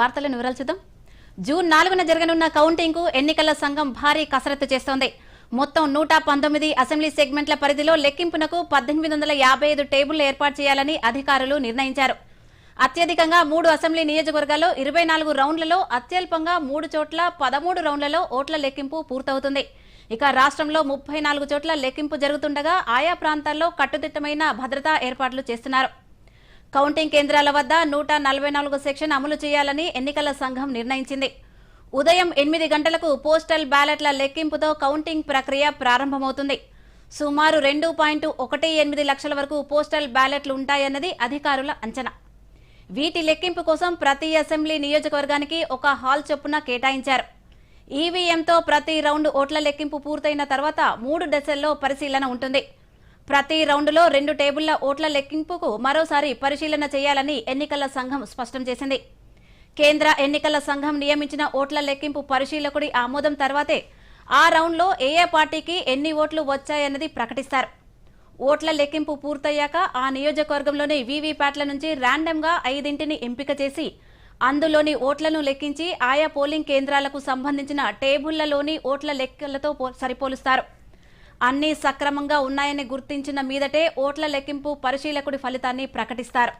వార్తలను వివరాలు చూద్దాం. జూన్ నాలుగున జరగనున్న కౌంటింగ్కు ఎన్నికల సంఘం భారీ కసరత్తు చేస్తోంది. మొత్తం నూట పంతొమ్మిది అసెంబ్లీ సెగ్మెంట్ల పరిధిలో లెక్కింపునకు పద్దెనిమిది వందల యాభై ఐదు టేబుల్ ఏర్పాటు చేయాలని అధికారులు నిర్ణయించారు. అత్యధికంగా మూడు అసెంబ్లీ నియోజకవర్గాల్లో ఇరవై నాలుగు రౌండ్లలో అత్యల్పంగా మూడు చోట్ల పదమూడు రౌండ్లలో ఓట్ల లెక్కింపు పూర్తవుతుంది. ఇక రాష్ట్రంలో ముప్పై నాలుగు చోట్ల లెక్కింపు జరుగుతుండగా ఆయా ప్రాంతాల్లో కట్టుదిట్టమైన భద్రతా ఏర్పాట్లు చేస్తున్నారు. కౌంటింగ్ కేంద్రాల వద్ద నూట నలభై నాలుగు సెక్షన్ అమలు చేయాలని ఎన్నికల సంఘం నిర్ణయించింది. ఉదయం ఎనిమిది గంటలకు పోస్టల్ బ్యాలెట్ల లెక్కింపుతో కౌంటింగ్ ప్రక్రియ ప్రారంభమవుతుంది. సుమారు రెండు పాయింట్ ఒకటి ఎనిమిది లక్షల వరకు పోస్టల్ బ్యాలెట్లు ఉంటాయన్నది అధికారుల అంచనా. వీటి లెక్కింపు కోసం ప్రతి అసెంబ్లీ నియోజకవర్గానికి ఒక హాల్ చొప్పున కేటాయించారు. ఈవీఎంతో ప్రతి రౌండ్ ఓట్ల లెక్కింపు పూర్తయిన తర్వాత మూడు దశల్లో పరిశీలన ఉంటుంది. ప్రతి రౌండ్లో రెండు టేబుళ్ళ ఓట్ల లెక్కింపుకు మరోసారి పరిశీలన చేయాలని ఎన్నికల సంఘం స్పష్టం చేసింది. కేంద్ర ఎన్నికల సంఘం నియమించిన ఓట్ల లెక్కింపు పరిశీలకుడి ఆమోదం తర్వాతే ఆ రౌండ్లో ఏ ఏ పార్టీకి ఎన్ని ఓట్లు వచ్చాయన్నది ప్రకటిస్తారు. ఓట్ల లెక్కింపు పూర్తయ్యాక ఆ నియోజకవర్గంలోని వీవీప్యాట్ల నుంచి ర్యాండమ్గా ఐదింటిని ఎంపిక చేసి అందులోని ఓట్లను లెక్కించి ఆయా పోలింగ్ కేంద్రాలకు సంబంధించిన టేబుళ్ళలోని ఓట్ల లెక్కలతో సరిపోలుస్తారు. అన్నీ సక్రమంగా ఉన్నాయని గుర్తించిన మీదటే ఓట్ల లెక్కింపు పరిశీలకుడి ఫలితాన్ని ప్రకటిస్తారు.